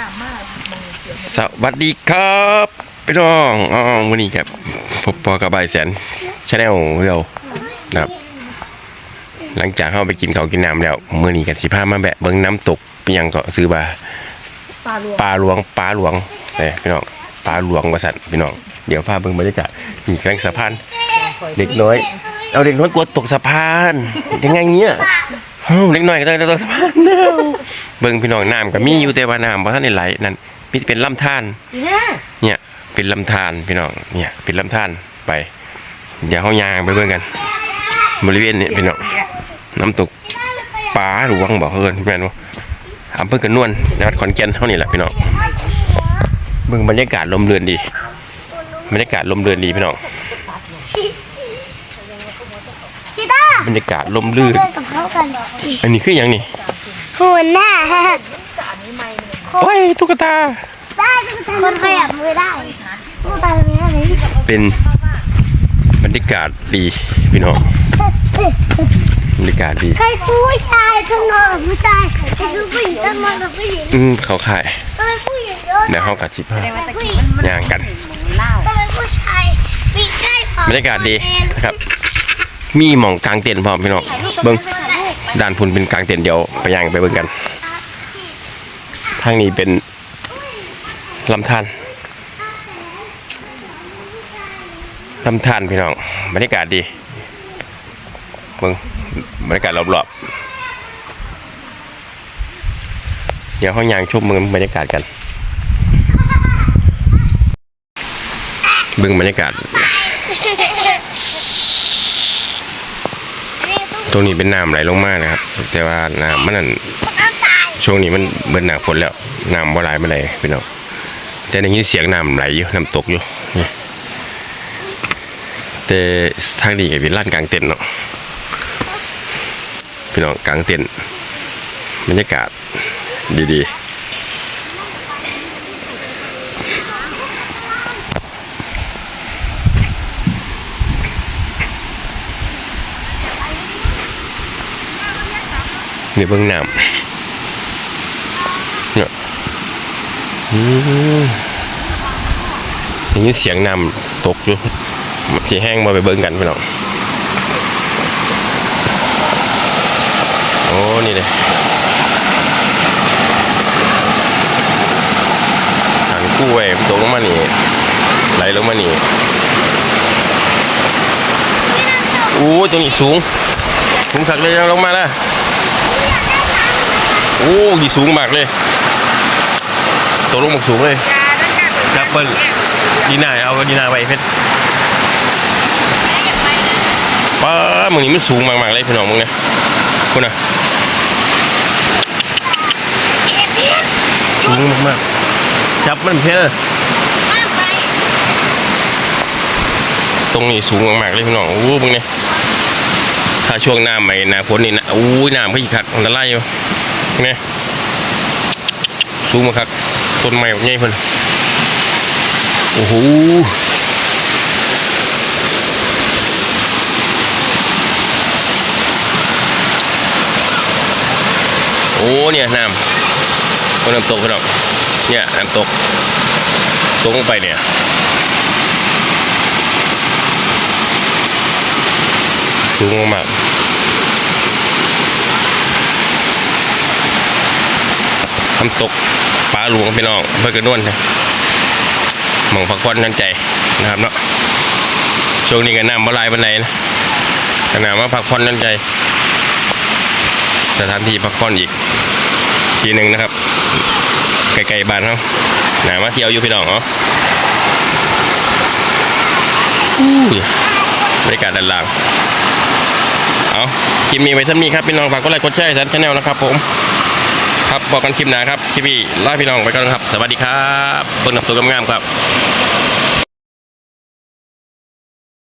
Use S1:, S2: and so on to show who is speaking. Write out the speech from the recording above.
S1: น้ำมากมึงเกี่ยว
S2: สวัสดีครับพี่น้องอ๋อวันนี้ครับพบปอกับใบายแสนชาแนลเรานะครับ หลังจากเข้าไปกินเขาวกินน้ำแล้วมื้อนี้กันสิพามาแบะเบิ่งน้ำตกเป็นหยังก็ซื้อมา
S1: ปลาลวง
S2: ปลาหลวงปลาหลวงเนี่ยพี่น้องปลาหลวงว่าสั่นพี่น้องเดี๋ยวพาเบิ่งบรรยากาศมีกลางสะพานเด็กน้อย เอาเด็กน้อยกลัวตกสะพานยังไงเงี้ย เอ้าเด็กน้อยก็ต้องตกสะพานแล้วเบิ่งพี่น้องน้ำก็มีอยู่แต่ว่าน้ำบ่ทันได้ไหลนั่นมีแต่เป็นลำธารเนี่ยเป็นลำธารพี่น้องเนี่ยเป็นลำธารไปเดี๋ยวเขายางไปเบิ่งกัน บริเวณนี้พี่น้องน้ำตกป่าหลวงบอกเขาเอินแม่นบ่อำเภอกระนวนจังหวัดขอนแก่นเท่านี้แหละพี่น้องเบิ่งบรรยากาศลมเรือนดี บรรยากาศลมเรือนดีพี่น้อง
S3: ชิต้า
S2: บรรยากาศลมลื่น
S3: เล่นกับเขากัน
S2: อันนี้คืออย่างนี้
S3: หุ่นหน้า
S2: โอ้ยตุ๊กตา
S3: ได้คนขยับมือได้สู้ตายตรงนี้เลย
S2: เป็นบรรยากาศดีพี่น้องบรรยากาศดี
S3: ใครผู้ชายข้างนอกกับผู้ชายใครคือผู้หญิงข้างนอกกับผู้หญิง
S2: อืมเขาขาย
S3: ทำไมผู้หญิงเยอะ
S2: เดี๋ยวเขากัดสิบห้า
S3: ผู้หญิง
S2: ย่างกัน
S3: ทำไมผู้ชายมีใกล้ของ
S2: บรรยากาศดีนะครับ มีหมองกลางเต็นท์พร้อมพี่น้องเบิ้งด้านพุนเป็นกลางเต็นท์เดี๋ยวไปย่างไปเบิ่งกัน ทางนี้เป็นลำธารลำธารพี่น้องบรรยากาศดีเบิ่งบรรยากาศรอบๆเดี๋ยวเขาย่างชมเมืองบรรยากาศกันเบิ่งบรรยากาศ ตรงนี้เป็นน้ำไหลลงมานะครับ แต่ว่าน้ำมันนั่นช่วงนี้มันเบิ่นหนาฝนแล้วน้ำบ่ไหลมาไหลพี่น้องแต่ในนี้เสียงน้ำไหลอยู่น้ำตกอยู่นี่แต่ทางนี้ก็เป็นลานกลางเต็นท์เนาะพี่น้องกลางเต็นท์บรรยากาศดีๆ นี่เบิ่งน้ำเนี่ยอืมได้ยินเสียงน้ำตกอยู่สีแห้งมาไปเบิ่งกันพี่น้องโอ้ นี่เลยหันกู้ไว้ตกลงมานี่ไหลลงมานี่โอ้ตรงนี้สูงสูงขักเลยลงมาแล้ว โอ้ยสูงมากเลย ตัวลงมันสูงเลยดับเบิลดีน่าเอาก็ดีน่าไปเพชรป้ามึงนี่มันสูงมากๆเลยพี่น้องมึงเนี่ยคุณนะสูงมากๆจับมันเพชรตรงนี้สูงมากๆเลยพี่น้องโอ้มึงเนี่ยถ้าช่วงหน้าใหม่หน้าฝนนี่นะโอ้ยน้ำเขาอีกขัดอันตรายอยู่ นี่สูงมาครับต้นไม้แบบนี้เพิ่นโอ้โหโอ้เนี่ยน้ำคนน้ำตกพี่น้องเนี่ยน้ำตกตกลงไปเนี่ยสูงมาก น้ำตกปลาหลวงพี่น้องเพื่อกระนวลนะหมองพักผ่อนนั่นใจนะครับเนาะช่วงนี้ก็น้ำบหลายบันไดนะก็น้ำมาพักผ่อนนั่นใจสถานที่พักผ่อนอีกทีหนึ่งนะครับไกลๆบ้านเขาหนามาเที่ยวอยู่พี่น้องเนาะอู้ยบรรยากาศด้านล่างเอาคลิปมีไว้สักนี้ครับพี่น้องฝากกดไลค์กดแชร์สันชาแนลนะครับผม ครับบอกกันคลิปหนาครับพี่พี่ล่าพี่น้องไปก่อนครับ สวัสดีครับเบิ่งน้ำตัวงามๆครับ